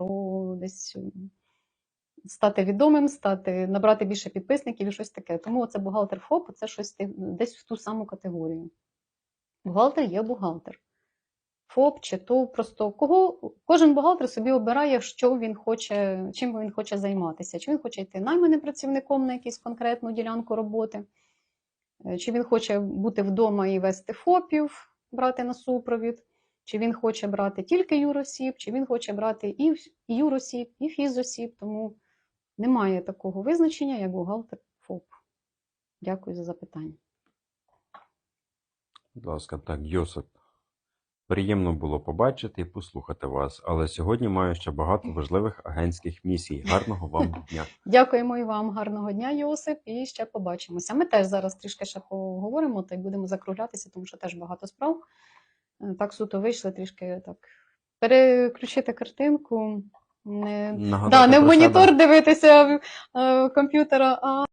про десь стати відомим, стати, набрати більше підписників і щось таке. Тому це бухгалтер ФОП це щось десь в ту саму категорію. Бухгалтер є бухгалтер. ФОП чи ТОВ, просто кого кожен бухгалтер собі обирає, що він хоче, чим він хоче займатися. Чи він хоче йти найманим працівником на якусь конкретну ділянку роботи, е, чи він хоче бути вдома і вести ФОПів, брати на супровід, чи він хоче брати тільки юросіб, чи він хоче брати і, юросіб, і фізосіб. Тому немає такого визначення, як бухгалтер ФОП. Дякую за запитання. Будь ласка, так, Йосип. Приємно було побачити і послухати вас, але сьогодні маю ще багато важливих агентських місій. Гарного вам дня. Дякуємо і вам. Гарного дня, Йосип, і ще побачимося. Ми теж зараз трішки ще поговоримо та й будемо закруглятися, тому що теж багато справ. Е, Так суто вийшли трішки так. Переключити картинку, не, Нагадати да, не в монітор себе. дивитися в комп'ютера, а